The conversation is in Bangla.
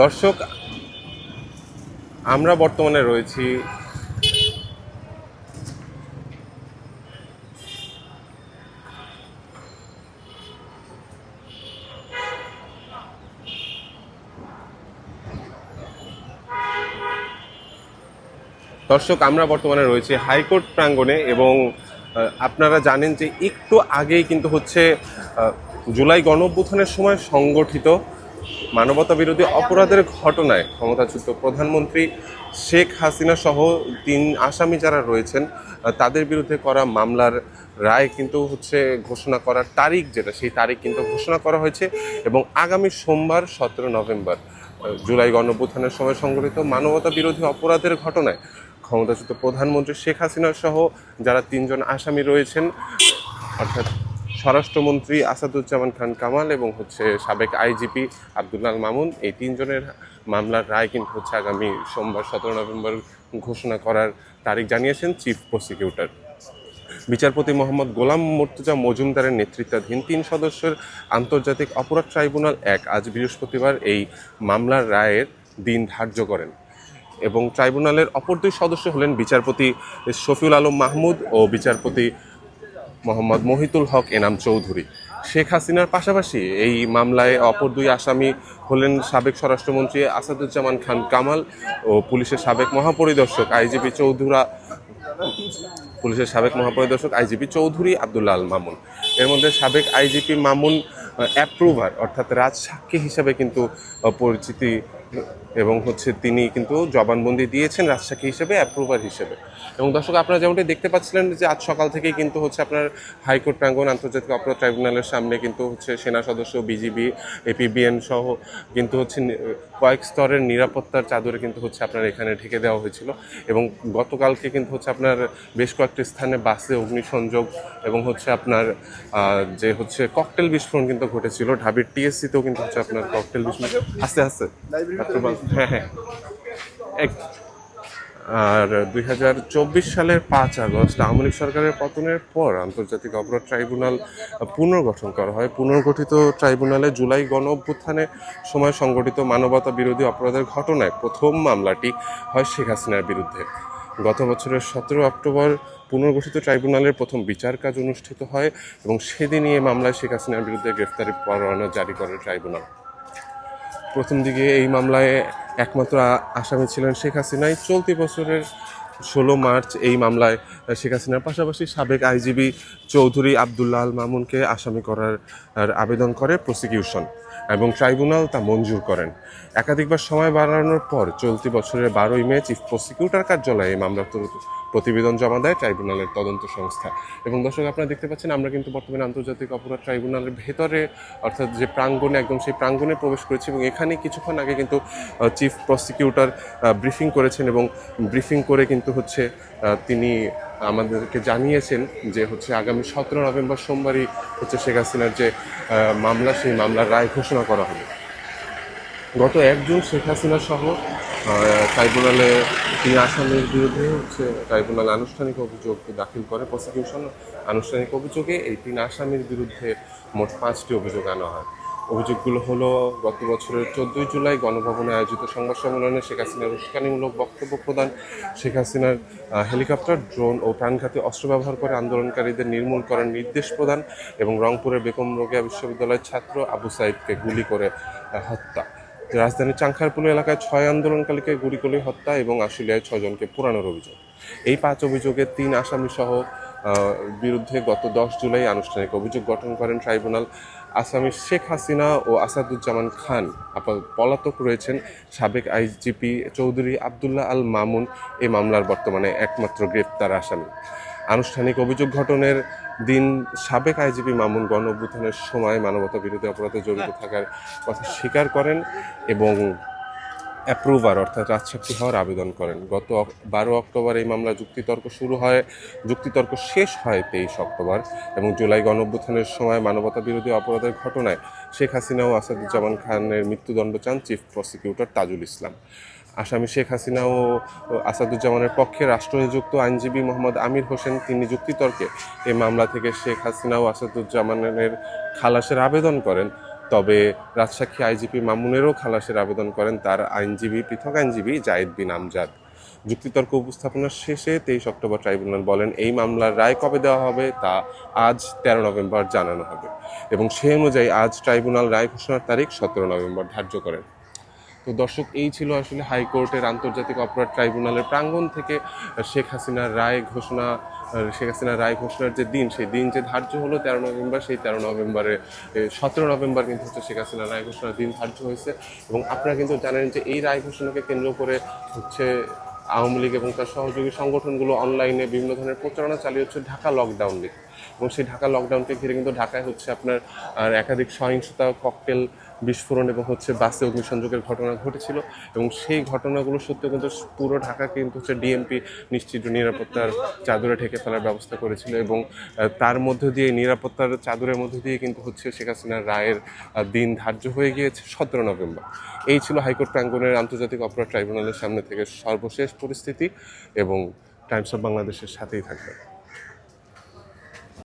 দর্শক, আমরা বর্তমানে রয়েছি দর্শক, আমরা বর্তমানে রয়েছি হাইকোর্ট প্রাঙ্গণে এবং আপনারা জানেন যে একটু আগেই কিন্তু হচ্ছে জুলাই গণঅভ্যুত্থানের সময় সংগঠিত মানবতা বিরোধী অপরাধের ঘটনায় ক্ষমতাচ্যুত প্রধানমন্ত্রী শেখ হাসিনা সহ তিন আসামি যারা রয়েছেন তাদের বিরুদ্ধে করা মামলার রায় কিন্তু হচ্ছে ঘোষণা করার তারিখ যেটা, সেই তারিখ কিন্তু ঘোষণা করা হয়েছে এবং আগামী সোমবার, সতেরো নভেম্বর জুলাই গণঅভ্যুত্থানের সময় সংগঠিত মানবতা বিরোধী অপরাধের ঘটনায় ক্ষমতাচ্যুত প্রধানমন্ত্রী শেখ হাসিনা সহ যারা তিনজন আসামি রয়েছেন, অর্থাৎ স্বরাষ্ট্রমন্ত্রী আসাদুজ্জামান খান কামাল এবং হচ্ছে সাবেক আইজিপি আব্দুল্লাল মামুন, এই তিনজনের মামলার রায় কিন্তু হচ্ছে আগামী সোমবার, সতেরো নভেম্বর ঘোষণা করার তারিখ জানিয়েছেন চিফ প্রসিকিউটর। বিচারপতি মোহাম্মদ গোলাম মর্তুজা মজুমদারের নেতৃত্বাধীন তিন সদস্যের আন্তর্জাতিক অপরাধ ট্রাইব্যুনাল এক আজ বৃহস্পতিবার এই মামলার রায়ের দিন ধার্য করেন এবং ট্রাইব্যুনালের অপর দুই সদস্য হলেন বিচারপতি শফিউল আলম মাহমুদ ও বিচারপতি মোহাম্মদ মহিতুল হক এনাম চৌধুরী। শেখ হাসিনার পাশাপাশি এই মামলায় অপর দুই আসামি হলেন সাবেক স্বরাষ্ট্রমন্ত্রী আসাদুজ্জামান খান কামাল ও পুলিশের সাবেক মহাপরিদর্শক আইজিপি চৌধুরা পুলিশের সাবেক মহাপরিদর্শক আইজিপি চৌধুরী আব্দুল্লাহ আল মামুন। এর মধ্যে সাবেক আইজিপি মামুন অ্যাপ্রুভার অর্থাৎ রাজ সাক্ষী হিসাবে কিন্তু পরিচিতি এবং হচ্ছে তিনি কিন্তু জবানবন্দি দিয়েছেন রাজসাক্ষী হিসেবে অ্যাপ্রুভার হিসেবে। এবং দর্শক, আপনারা যেমনটি দেখতে পাচ্ছিলেন যে আজ সকাল থেকেই কিন্তু হচ্ছে আপনার হাইকোর্ট প্রাঙ্গণ, আন্তর্জাতিক অপরাধ ট্রাইব্যুনালের সামনে কিন্তু হচ্ছে সেনা সদস্য, বিজিবি এপিবিএন সহ কিন্তু হচ্ছে কয়েক স্তরের নিরাপত্তার চাদরে কিন্তু হচ্ছে আপনার এখানে ঢেকে দেওয়া হয়েছিল। এবং গতকালকে কিন্তু হচ্ছে আপনার বেশ কয়েকটি স্থানে বাসে অগ্নিসংযোগ এবং হচ্ছে আপনার যে হচ্ছে ককটেল বিস্ফোরণ কিন্তু ঘটেছিল। ঢাবির টিএসসিতেও কিন্তু হচ্ছে আপনার ককটেল বিস্ফোরণ। আস্তে আস্তে হ্যাঁ হ্যাঁ। আর দুই হাজার চব্বিশ সালের পাঁচ আগস্ট আওয়ামী লীগ সরকারের পতনের পর আন্তর্জাতিক অপরাধ ট্রাইব্যুনাল পুনর্গঠন করা হয়। পুনর্গঠিত ট্রাইব্যুনালে জুলাই গণ অভ্যুত্থানের সময় সংগঠিত মানবতা বিরোধী অপরাধের ঘটনায় প্রথম মামলাটি হয় শেখ হাসিনার বিরুদ্ধে। গত বছরের সতেরো অক্টোবর পুনর্গঠিত ট্রাইব্যুনালের প্রথম বিচার কাজ অনুষ্ঠিত হয় এবং সেদিনই এই মামলায় শেখ হাসিনার বিরুদ্ধে গ্রেফতারি পরোয়ানা জারি করে ট্রাইব্যুনাল। প্রথম দিকে এই মামলায় একমাত্র আসামি ছিলেন শেখ হাসিনাই। চলতি বছরের ষোলো মার্চ এই মামলায় শেখ হাসিনার পাশাপাশি সাবেক আইজিবি চৌধুরী আবদুল্লাহ আল মামুনকে আসামি করার, আবেদন করে প্রসিকিউশন এবং ট্রাইব্যুনাল তা মঞ্জুর করেন। একাধিকবার সময় বাড়ানোর পর চলতি বছরের বারোই মে চিফ প্রসিকিউটর কার্যালয়ে এই মামলার প্রতিবেদন জমা দেয় ট্রাইব্যুনালের তদন্ত সংস্থা। এবং দর্শক, আপনারা দেখতে পাচ্ছেন, আমরা কিন্তু বর্তমানে আন্তর্জাতিক অপরাধ ট্রাইব্যুনালের ভেতরে, অর্থাৎ যে প্রাঙ্গণে, একদম সেই প্রাঙ্গণে প্রবেশ করেছি এবং এখানে কিছুক্ষণ আগে কিন্তু চিফ প্রসিকিউটর ব্রিফিং করেছেন এবং ব্রিফিং করে কিন্তু হচ্ছে তিনি আমাদেরকে জানিয়েছেন যে হচ্ছে আগামী সতেরো নভেম্বর সোমবারই হচ্ছে শেখ হাসিনার যে মামলা, সেই মামলার রায় ঘোষণা করা হবে। গত এক জুন শেখ হাসিনা সহ ট্রাইব্যুনালে তিন আসামির বিরুদ্ধে হচ্ছে ট্রাইব্যুনাল আনুষ্ঠানিক অভিযোগ দাখিল করে, প্রসিকিউশন আনুষ্ঠানিক অভিযোগে এই তিন আসামির বিরুদ্ধে মোট পাঁচটি অভিযোগ আনা হয়। অভিযোগগুলো হলো, গত বছরের চোদ্দোই জুলাই গণভবনে আয়োজিত সংবাদ সম্মেলনে শেখ হাসিনার উস্কানিমূলক বক্তব্য প্রদান, শেখ হাসিনার হেলিকপ্টার, ড্রোন ও প্রাণঘাতী অস্ত্র ব্যবহার করে আন্দোলনকারীদের নির্মূল করার নির্দেশ প্রদান এবং রংপুরের বেগম রোকেয়া বিশ্ববিদ্যালয়ের ছাত্র আবু সাইদকে গুলি করে হত্যা। রাজধানীর চাংখারপুল এলাকায় ছয় আন্দোলনকারীকে গুলি করে হত্যা এবং আশুলিয়ায় ছয়জনকে পোড়ানোর অভিযোগ। এই পাঁচ অভিযোগে তিন আসামিসহ বিরুদ্ধে গত দশ জুলাই আনুষ্ঠানিক অভিযোগ গঠন করেন ট্রাইব্যুনাল আসামি শেখ হাসিনা ও আসাদুজ্জামান খান আপাতত পলাতক রয়েছেন সাবেক আইজিপি চৌধুরী আবদুল্লাহ আল মামুন। এই মামলার বর্তমানে একমাত্র গ্রেপ্তার আসামি। আনুষ্ঠানিক অভিযোগ গঠনের দিন সাবেক আইজিপি মামুন গণ অভ্যুত্থানের সময় মানবতা বিরোধী অপরাধে জড়িত থাকার কথা স্বীকার করেন এবং অ্যাপ্রুভার অর্থাৎ রাজসাক্ষী হওয়ার আবেদন করেন। গত বারো অক্টোবর এই মামলা যুক্তিতর্ক শুরু হয়, যুক্তিতর্ক শেষ হয় তেইশ অক্টোবর এবং জুলাই গণঅভ্যুত্থানের সময় মানবতা বিরোধী অপরাধের ঘটনায় শেখ হাসিনা ও আসাদুজ্জামান খানের মৃত্যুদণ্ড চান চিফ প্রসিকিউটর তাজুল ইসলাম। আসামি শেখ হাসিনা ও আসাদুজ্জামানের পক্ষে রাষ্ট্রনিযুক্ত আইনজীবী মোহাম্মদ আমির হোসেন, তিনি যুক্তিতর্কে এই মামলা থেকে শেখ হাসিনা ও আসাদুজ্জামানের খালাসের আবেদন করেন। তবে রাজসাক্ষী আইজিপি মামুনেরও খালাসের আবেদন করেন তার আইনজীবী পৃথক আইনজীবী জায়েদ বিন আমজাদ। যুক্তিতর্ক উপস্থাপনার শেষে তেইশ অক্টোবর ট্রাইব্যুনাল বলেন, এই মামলার রায় কবে দেওয়া হবে তা আজ তেরো নভেম্বর জানানো হবে এবং সে অনুযায়ী আজ ট্রাইব্যুনাল রায় ঘোষণার তারিখ সতেরো নভেম্বর ধার্য করেন। তো দর্শক, এই ছিল আসলে হাইকোর্টের আন্তর্জাতিক অপরাধ ট্রাইব্যুনালের প্রাঙ্গণ থেকে শেখ হাসিনার রায় ঘোষণা শেখ হাসিনার রায় ঘোষণার যে দিন, সেই দিন যে ধার্য হলো তেরো নভেম্বর, সেই তেরো নভেম্বরে সতেরো নভেম্বর কিন্তু হচ্ছে শেখ হাসিনার রায় ঘোষণার দিন ধার্য হয়েছে। এবং আপনারা কিন্তু জানেন যে এই রায় ঘোষণাকে কেন্দ্র করে হচ্ছে আওয়ামী লীগ এবং তার সহযোগী সংগঠনগুলো অনলাইনে বিভিন্ন ধরনের প্রচারণা চালিয়ে হচ্ছে ঢাকা লকডাউন লিগ এবং সেই ঢাকা লকডাউনকে ঘিরে কিন্তু ঢাকায় হচ্ছে আপনার একাধিক সহিংসতা ককটেল বিস্ফোরণ এবং হচ্ছে বাসে অগ্নিসংযোগের ঘটনা ঘটেছিল এবং সেই ঘটনাগুলো সত্ত্বেও কিন্তু পুরো ঢাকা কিন্তু হচ্ছে ডিএমপি নিশ্চিত নিরাপত্তার চাদরে ঢেকে ফেলার ব্যবস্থা করেছিল এবং তার মধ্য দিয়ে নিরাপত্তার চাদরের মধ্য দিয়ে কিন্তু হচ্ছে শেখ হাসিনার রায়ের দিন ধার্য হয়ে গিয়েছে সতেরো নভেম্বর। এই ছিল হাইকোর্ট প্রাঙ্গনের আন্তর্জাতিক অপরাধ ট্রাইব্যুনালের সামনে থেকে সর্বশেষ পরিস্থিতি এবং টাইমস অফ বাংলাদেশের সাথেই থাকবে।